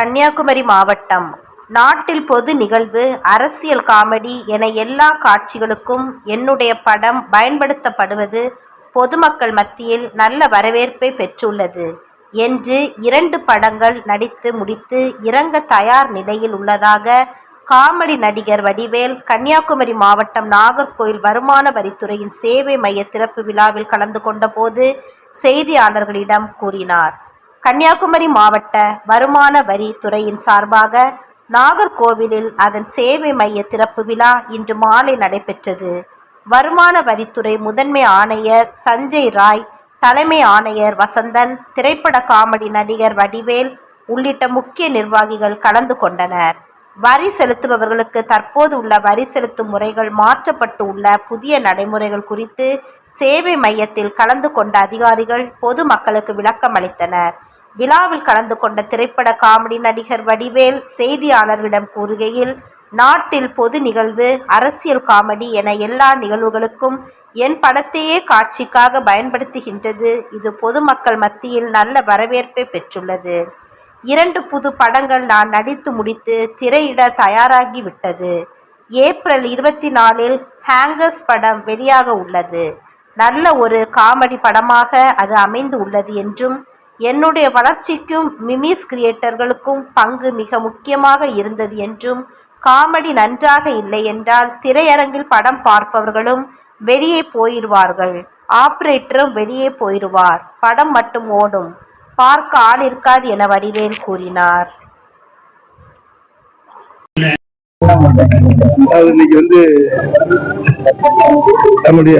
கன்னியாகுமரி மாவட்டம். நாட்டில் பொது நிகழ்வு அரசியல் காமெடி என எல்லா காட்சிகளுக்கும் என்னுடைய படம் பயன்படுத்தப்படுவது பொதுமக்கள் மத்தியில் நல்ல வரவேற்பை பெற்றுள்ளது. என்று இரண்டு படங்கள் நடித்து முடித்து இறங்க தயார் நிலையில் உள்ளதாக காமெடி நடிகர் வடிவேல் கன்னியாகுமரி மாவட்டம் நாகர்கோயில் வருமான வரித்துறையின் சேவை மைய திறப்பு விழாவில் கலந்து கொண்டபோது செய்தியாளர்களிடம் கூறினார். கன்னியாகுமரி மாவட்ட வருமான வரி துறையின் சார்பாக நாகர்கோவிலில் அதன் சேவை மைய திறப்பு விழா இன்று மாலை நடைபெற்றது. வருமான வரித்துறை முதன்மை ஆணையர் சஞ்சய் ராய் தலைமை ஆணையர் வசந்தன் திரைப்பட காமெடி நடிகர் வடிவேல் உள்ளிட்ட முக்கிய நிர்வாகிகள் கலந்து கொண்டனர். வரி செலுத்துபவர்களுக்கு தற்போது உள்ள வரி செலுத்தும் முறைகள் மாற்றப்பட்டு உள்ள புதிய நடைமுறைகள் குறித்து சேவை மையத்தில் கலந்து கொண்ட அதிகாரிகள் பொதுமக்களுக்கு விளக்கம் அளித்தனர் விழாவில் கலந்து கொண்ட திரைப்பட காமெடி நடிகர் வடிவேல் செய்தியாளர்களிடம் கூறுகையில் நாட்டில் பொது நிகழ்வு அரசியல் காமெடி என எல்லா நிகழ்வுகளுக்கும் என் படத்தையே காட்சிக்காக பயன்படுத்துகின்றது. இது பொதுமக்கள் மத்தியில் நல்ல வரவேற்பை பெற்றுள்ளது. இரண்டு புது படங்கள் நான் நடித்து முடித்து திரையிட தயாராகி விட்டது ஏப்ரல் இருபத்தி நாலில் ஹேங்கர்ஸ் படம் வெளியாக உள்ளது. நல்ல ஒரு காமெடி படமாக அது அமைந்து உள்ளது என்றும் என்னுடைய வளர்ச்சிக்கும் மிமிஸ் கிரியேட்டர்களுக்கும் பங்கு மிக முக்கியமாக இருந்தது என்றும் காமெடி நன்றாக இல்லை என்றால் திரையரங்கில் படம் பார்ப்பவர்களும் வெளியே போயிடுவார்கள் ஆப்ரேட்டரும் வெளியே போயிடுவார் படம் மட்டும் ஓடும். பார்க்க ஆள் இருக்காது என வடிவேல் கூறினார். இன்னைக்கு வந்து நம்முடைய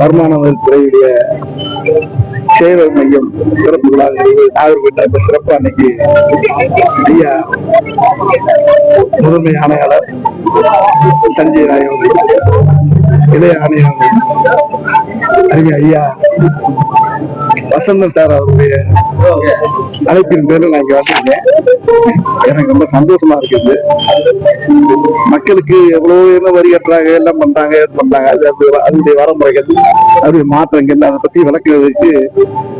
வருமான வரித்துறையுடைய சேவை மையம் சிறப்பு விழா நாகர்கோட்டை இப்ப சிறப்பு அன்னைக்கு ஐயா முதன்மை ஆணையாளர் தஞ்சை ராயவர் இளைய ஆணையாளர் அறிஞர் ஐயா வசந்தன் சார் அவருடைய அழைப்பின் பேரில் நான் இங்க வந்திருக்கேன். எனக்கு ரொம்ப சந்தோஷமா இருக்குது. மக்களுக்கு எவ்வளவு என்ன வரி கட்டுறாங்க எல்லாம் பண்றாங்க இது பண்றாங்க அது அது- அதனுடைய வரமுறைகள் அதனுடைய மாற்றங்கள் அதை பத்தி விளக்குறதுக்கு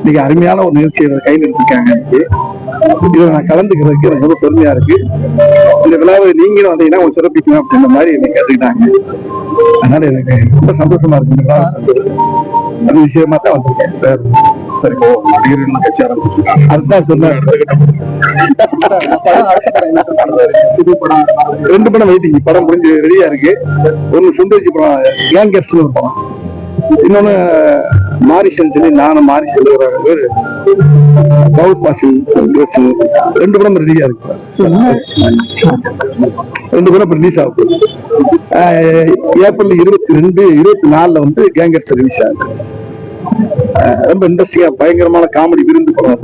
மிக அருமையான ஒரு நிகழ்ச்சியை கையில் எடுத்திருக்காங்க. எனக்கு இதில் நான் கலந்துக்கிறதுக்கு எனக்கு ரொம்ப பெருமையா இருக்கு. இந்த விழாவை நீங்களும் வந்தீங்கன்னா கொஞ்சம் சிறப்பிக்கணும் அப்படின்ற மாதிரி என்னை கேட்டுக்கிட்டாங்க. அதனால எனக்கு ரொம்ப சந்தோஷமா இருக்கு. அது விஷயமா தான் வந்திருக்கேன். சார் ஓ நடிகர்கள் கட்சி ஆரம்பிச்சிருக்காங்க அதுதான் ரெண்டு படம் வெயிட்டிங் படம் முடிஞ்சு ரெடியா இருக்கு. ஒன்னு சுந்தரிச்சி படம் கேங்கர்ஸ் ஒரு படம். இன்னொன்னு மாரிசன் சொல்லி நானும் மாரிசன் ஒரு பவுத் பாசி ரெண்டு படம் ரெடியா இருக்கு. ரெண்டு படம் ரிலீஸ் ஆகுது ஆஹ் ஏப்ரல் இருபத்தி ரெண்டு இருபத்தி நாலுல வந்து கேங்கர்ஸ் ரிலீஸ் ஆகுது. ரொம்ப இன்ட்ரெஸ்டிங்கா பயங்கரமான காமெடி விருந்து படம்.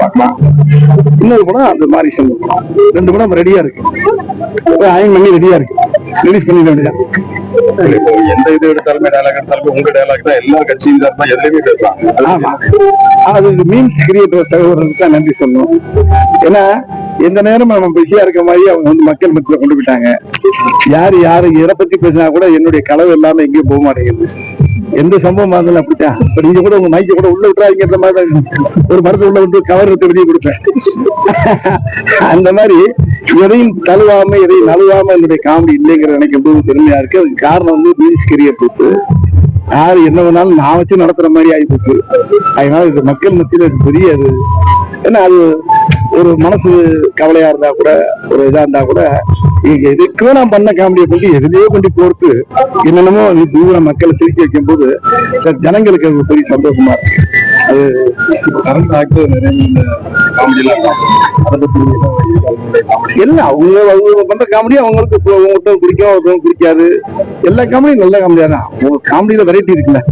பார்க்கலாம் இன்னொரு படம் அந்த மாரிசன் படம் ரெண்டு படம் ரெடியா இருக்கு. அயன் பண்ணி ரெடியா இருக்கு. ரிலீஸ் பண்ணிட வேண்டியதான் எந்த இது எடுத்தாலுமே டயலாக் எடுத்தாலுமே உங்க டயலாக் தான். எல்லா கட்சியும் தான் எதுலையுமே பேசுறாங்க ஆமா. அது மீன்ஸ் கிரியேட்டர் சகோதரருக்கு தான் நன்றி சொல்லணும். ஏன்னா எந்த நேரம் நம்ம பிஸியா இருக்க மாதிரி அவங்க வந்து மக்கள் மத்தியில கொண்டு போயிட்டாங்க. யாரு யாரு எதை பத்தி பேசினா கூட என்னுடைய கனவு எல்லாமே எங்கேயும் போக மாட்டேங்குது. எந்த சம்பவம் இருந்தாலும் அப்படிட்டா இப்ப நீங்க கூட உங்க மைக்க கூட உள்ள விட்டுறாங்கன்ற மாதிரி தான் ஒரு மரத்தை உள்ள விட்டு கவர் எடுத்து வெளியே கொடுப்பேன். அந்த மாதிரி எதையும் தழுவாம எதையும் நழுவாம என்னுடைய காமெடி இல்லைங்கிற நினைக்கும் போது பெருமையா இருக்கு. அதுக்கு காரணம் வந்து மீன்ஸ் கரிய போட்டு யாரு என்ன வேணாலும் நான் வச்சு நடத்துற மாதிரி ஆயிப்போச்சு அதனால இது மக்கள் மத்தியில் அது பெரிய அது ஏன்னா அது ஒரு மனசு கவலையா இருந்தா கூட ஒரு இதா இருந்தா கூட இங்க இதுக்கு நான் பண்ண காமெடியை கொண்டு எதுலயோ கொண்டு போட்டு என்னென்னமோ அது தூர மக்களை சிரிக்க வைக்கும் போது ஜனங்களுக்கு அது பெரிய சந்தோஷமா இருக்கு. அது கரண்ட் ஆக்டர் நிறைய இந்த எல்லாம் அதை பத்தி எல்லாம் அவங்க அவங்க பண்ற காமெடி அவங்களுக்கு ஒருத்தவங்க பிடிக்கும் ஒருத்தவங்க பிடிக்காது. எல்லா காமெடியும் நல்ல காமெடியா தான் உங்க காமெடியில வெரைட்டி இருக்குல்ல.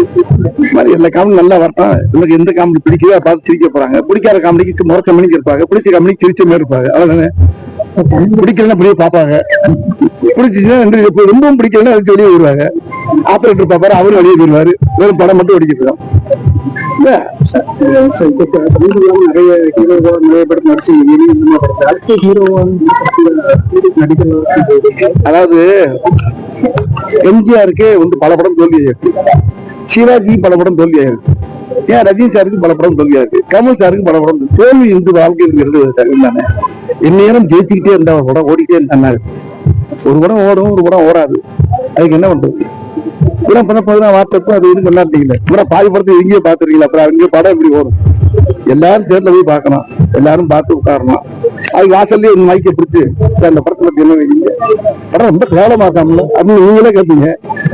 இந்த மாதிரி எல்லா காமெடி நல்லா வரட்டும். நமக்கு எந்த காமெடி பிடிக்குதோ அதை பார்த்து சிரிக்க போறாங்க. பிடிக்காத காமெடிக்கு முறைச்ச மணிக்கு இருப்பாங்க. பிடிச்ச காமெடிக்கு சிரிச்ச மாதிரி இருப்பாங்க. அவ்வளவுதானே? பிடிக்கலன்னா அப்படியே பார்ப்பாங்க. பிடிச்சிச்சுன்னா இப்போ ரொம்பவும் பிடிக்கலன்னா அதுக்கு வெளியே வருவாங்க ஆப்ரேட்டர் பார்ப்பாரு அவரும் வெளியே போயிருவாரு வெறும் படம் மட்டும் ஓடிக்கிட்டு இருக்கோம். நிறைய ஹீரோ நிறைய படம் நடிச்சு அடுத்த ஹீரோ அதாவது எம்ஜிஆருக்கு வந்து பல படம் தோல்வி சிவாஜி பல படம் தோல்வியாயிருக்கு ஏன் ரஜினி சாருக்கு பல படம் தோல்வியாயிருக்கு கமல் சாருக்கு பல படம் தோல்வி. தோல்வி இந்து வாழ்க்கைங்கிறது தானே இந்நேரம் ஜெயிச்சுக்கிட்டே இருந்தா ஒரு படம் ஓடிக்கிட்டே இருந்தாங்க ஒரு படம் ஓடும் ஒரு படம் ஓடாது. அதுக்கு என்ன பண்றது? இப்பெல்லாம் பண்ண போதுனா வாட்ஸ்அப்பும் அது இது கொண்டாடுறீங்களே இப்ப பாதி படத்தை எங்கேயோ பாத்துருக்கீங்களா அப்புறம் அங்கே படம் எப்படி ஓடும். எல்லாரும் தேர்ல போய் பார்க்கணும் எல்லாரும் பார்த்து உட்காரணும் அது வாசல்லே ஒரு மைக்கை பிடிச்சு சார் அந்த படத்தை பத்தி என்ன வைக்கிறீங்க? படம் ரொம்ப கேவலமா இருக்காமல அப்படின்னு நீங்களே கேட்பீங்க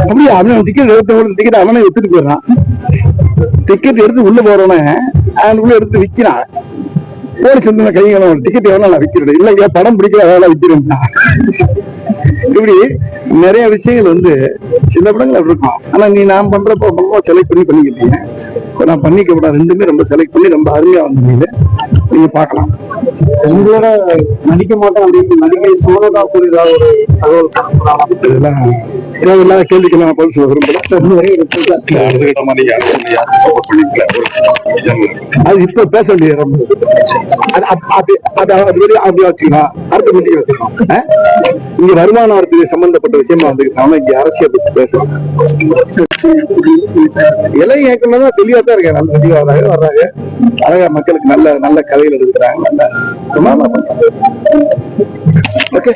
அப்படியே அவன் டிக்கெட் எடுத்த டிக்கெட் அவனே எடுத்துட்டு போயிடறான். டிக்கெட் எடுத்து உள்ள போறவனே அவன் உள்ள எடுத்து விக்கிறான். போலீஸ் வந்து கைகளும் டிக்கெட் எவ்வளோ நான் விக்கிறேன்? ஏன் படம் பிடிக்கல அதெல்லாம் விற்கிறேன் இப்படி நிறைய விஷயங்கள் வந்து சில படங்கள் அப்படி இருக்கும். ஆனா நீ நான் பண்றப்போ ரொம்ப செலக்ட் பண்ணி பண்ணிக்கிட்டீங்க. நான் பண்ணிக்க கூடாது ரெண்டுமே ரொம்ப செலக்ட் பண்ணி ரொம்ப அருமையா வந்தீங்க. நீங்க பார்க்கலாம். உங்களோட நடிக்க மாட்டேன் அப்படின்னு நடிகை சோனதா புரிதா ஒரு தகவல். இதெல்லாம் இல்லாத கேள்விக்கு நான் பதில் சொல்ல விரும்பல. அது இப்ப பேச வேண்டிய? இங்க வருமான வரித்துறை சம்பந்தப்பட்ட விஷயமா வந்துருக்காங்க இங்க அரசியல் பத்தி பேசுறோம் இலை இயக்கம்னா தான் தெளிவா தான் இருக்காங்க நல்ல தெளிவா வராங்க வர்றாங்க. அழகா மக்களுக்கு நல்ல நல்ல கதைகள் எடுக்கிறாங்க. நல்ல சும்மா ஓகே